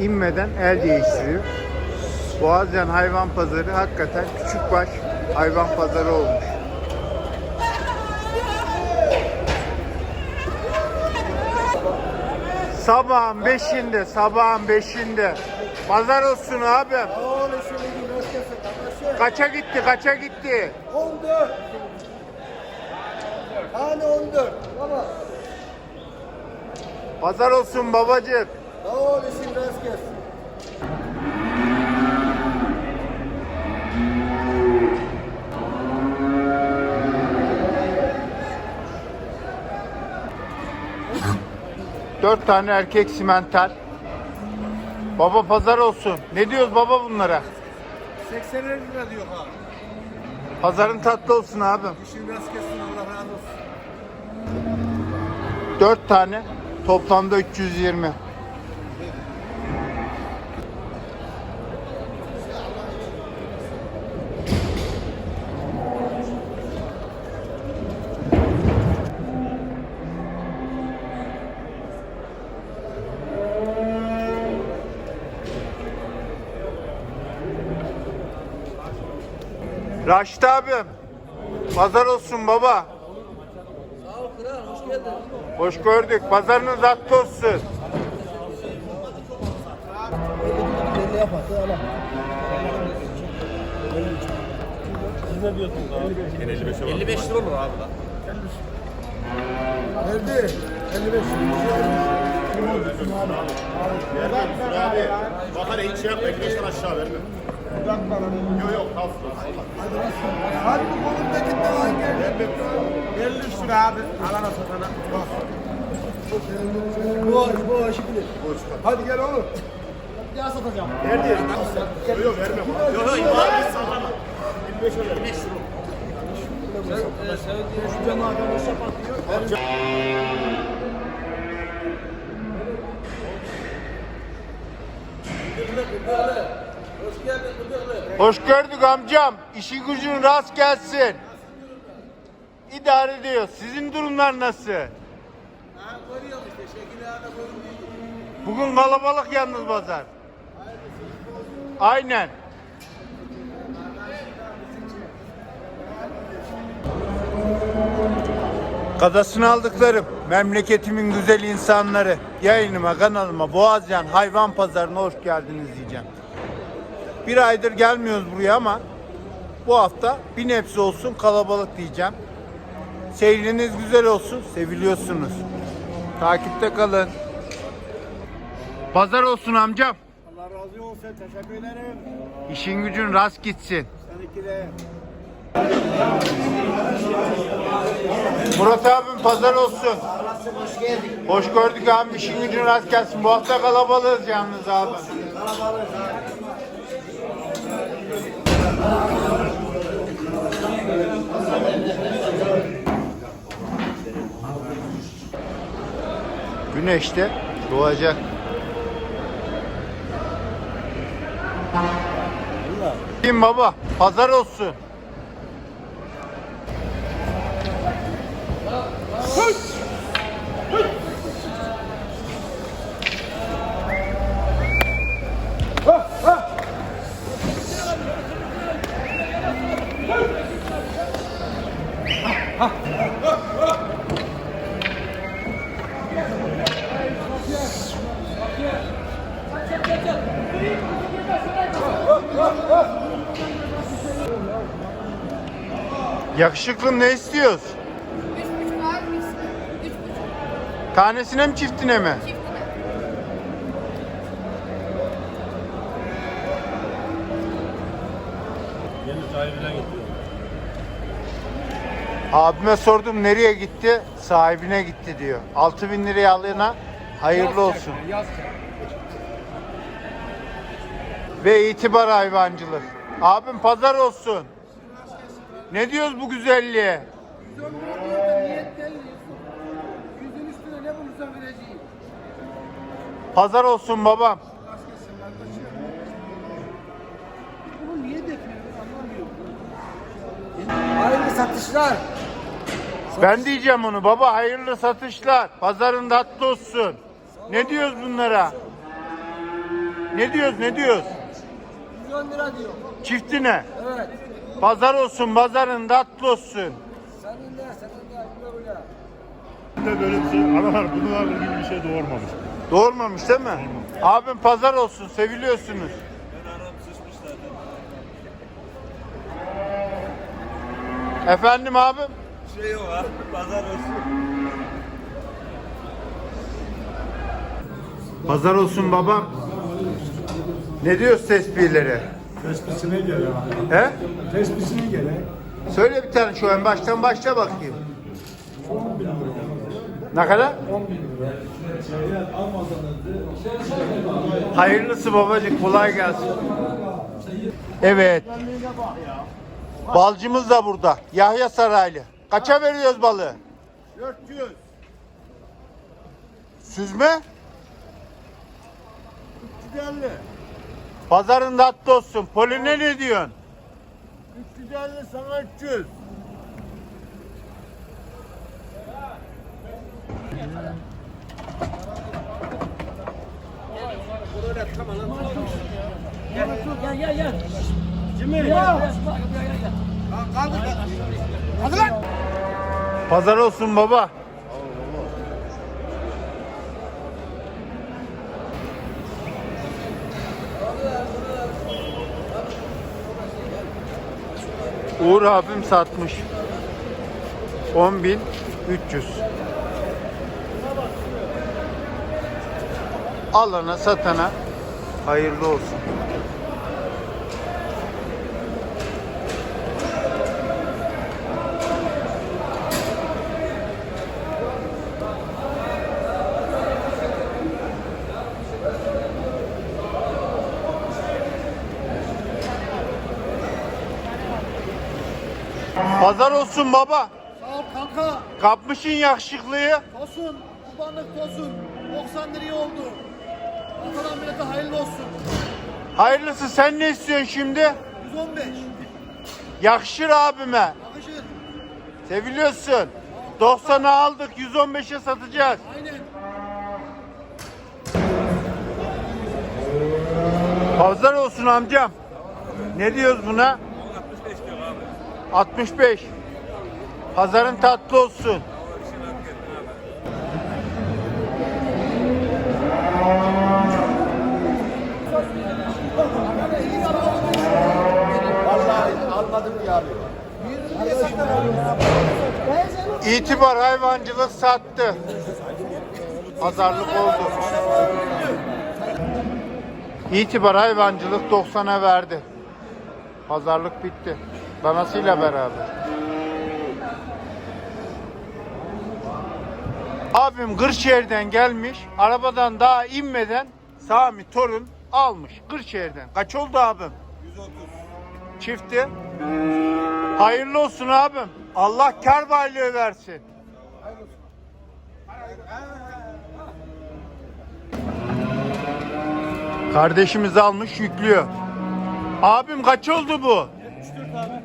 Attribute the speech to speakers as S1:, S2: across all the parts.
S1: inmeden el değiştiriyor. Boğazcan hayvan pazarı hakikaten küçük baş hayvan pazarı olmuş. Sabahın beşinde, sabahın beşinde. Pazar olsun
S2: kardeşim.
S1: Kaça gitti, kaça gitti?
S2: 14. Tane 14. Baba.
S1: Pazar olsun babacık. Dört tane erkek simental. Baba pazar olsun. Ne diyoruz baba bunlara?
S2: 80 lira diyor ha.
S1: Pazarın tatlı olsun abim.
S2: İşin rast gelsin Allah razı olsun.
S1: Dört tane. Toplamda 320. Raşit abim. Pazar olsun baba.
S2: Sağ ol kral hoş geldin.
S1: Hoş gördük. Pazarınız hakkı olsun.
S2: Belli yapar. Allah. Verdi. 55
S3: Bakar hiç şey yapma, 55'ten aşağı verme. Yok yok, kalsın.
S2: Hadi bu kolumdaki daha gel. 50 lira abi. Alana satana. Boş boş bilir. Hadi gel oğlum. Ya satacağım.
S3: Nerede? Yok yok, verme. Yok yok, abi sallama. 55 öyle. 55 lira.
S2: Şu canavardan o şapatlıyor.
S1: Hoş gördük amcam. İşi gücün rast gelsin. İdare ediyor. Sizin durumlar nasıl? Bugün kalabalık yalnız pazar. Aynen. Kadasını aldıklarım, memleketimin güzel insanları, yayınıma, kanalıma, Boğazcan Hayvan Pazarı'na hoş geldiniz diyeceğim. Bir aydır gelmiyoruz buraya ama bu hafta bir nebze olsun kalabalık diyeceğim. Seyriniz güzel olsun, seviliyorsunuz. Takipte kalın. Pazar olsun amcam.
S2: Allah razı olsun. Teşekkür ederim.
S1: İşin gücün rast gitsin.
S2: Seninki de.
S1: Murat abim pazar olsun. Hoş gördük abi. İşin gücün rast gelsin. Bu hafta kalabalığız yalnız abi. Güneş de doğacak. Kim baba? Pazar olsun. Yakışıklım ne istiyoruz?
S4: Üç buçuk abi mix. Üç buçuk
S1: Tanesine mi çiftine mi?
S4: çiftine.
S1: Abime sordum nereye gitti? Sahibine gitti diyor. 6000 liraya alana hayırlı olsun. ve itibar hayvancılık. Abim pazar olsun. Ne diyoruz bu güzelliğe?
S2: Yüzün üstüne ne bulursan vereceğim.
S1: Pazar olsun babam.
S2: Bunu niye defniyorsun anlamıyorum. Hayırlı satışlar.
S1: Ben diyeceğim onu baba hayırlı satışlar. Pazarın tatlı olsun. Ne diyoruz bunlara? Ne diyoruz ne diyoruz?
S2: 110 lira diyor.
S1: Çiftine.
S2: Evet.
S1: Pazar olsun pazarın tatlı olsun.
S2: Senin de senin de güle.
S3: de böyle bir şey analar bunlarla ilgili bir şey doğurmamış.
S1: Doğurmamış değil mi? Abim pazar olsun seviliyorsunuz. Efendim abim?
S5: Şey o ha, pazar olsun.
S1: Pazar olsun babam. Ne diyoruz tesbihlere?
S3: Tespitine gele abi.
S1: He?
S3: Tespitine gele.
S1: Söyle bir tane şu an baştan başla bakayım. Ne kadar? Hayırlısı babacık kolay gelsin. Evet. Balcımız da burada. Yahya Saraylı. Kaça veriyoruz balığı?
S3: 400.
S1: Süzme?
S3: 350.
S1: Pazarın tatlı olsun. Poline ne diyorsun?
S3: 350 sana 300.
S1: Pazar olsun baba. Uğur abim satmış. 10.300. Alana satana hayırlı olsun. Pazar olsun baba.
S2: Sağ ol kanka.
S1: Kapmışın yakışıklıyı.
S2: Tosun. Kurbanlık tosun. 90 liraya oldu. Atadan millete hayırlı olsun.
S1: Hayırlısı sen ne istiyorsun şimdi?
S2: 115.
S1: Yakışır abime.
S2: Yakışır.
S1: Seviliyorsun. 90'a aldık 115'e satacağız.
S2: Aynen.
S1: Pazar olsun amcam. Ne diyoruz buna?
S5: 65 diyor abi.
S1: 65. Pazarın tatlı olsun. İtibar hayvancılık sattı. Pazarlık oldu. İtibar hayvancılık 90'a verdi. Pazarlık bitti. Danasıyla beraber. Abim Kırşehir'den gelmiş. Arabadan daha inmeden Sami torun almış Kırşehir'den. Kaç oldu abim?
S5: 130.
S1: Çifti. Hayırlı olsun abim. Allah kar baylığı versin. Kardeşimiz almış yüklüyor. Abim kaç oldu bu? 74 abi.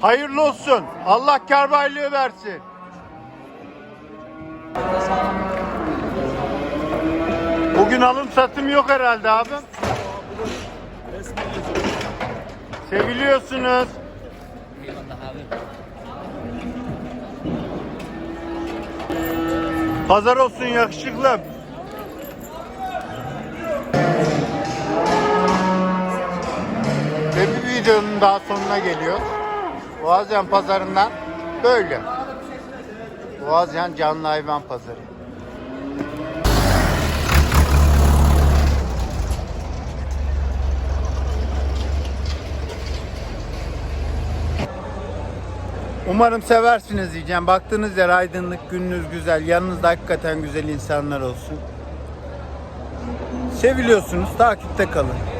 S1: Hayırlı olsun. Allah kar baylığı versin. Bugün alım satım yok herhalde abim. Seviliyorsunuz. Pazar olsun yakışıklım. Videonun daha sonuna geliyor. Boğazyan pazarından böyle. Boğazyan canlı hayvan pazarı. Umarım seversiniz diyeceğim. Baktığınız yer aydınlık, gününüz güzel, yanınızda hakikaten güzel insanlar olsun. Seviliyorsunuz, takipte kalın.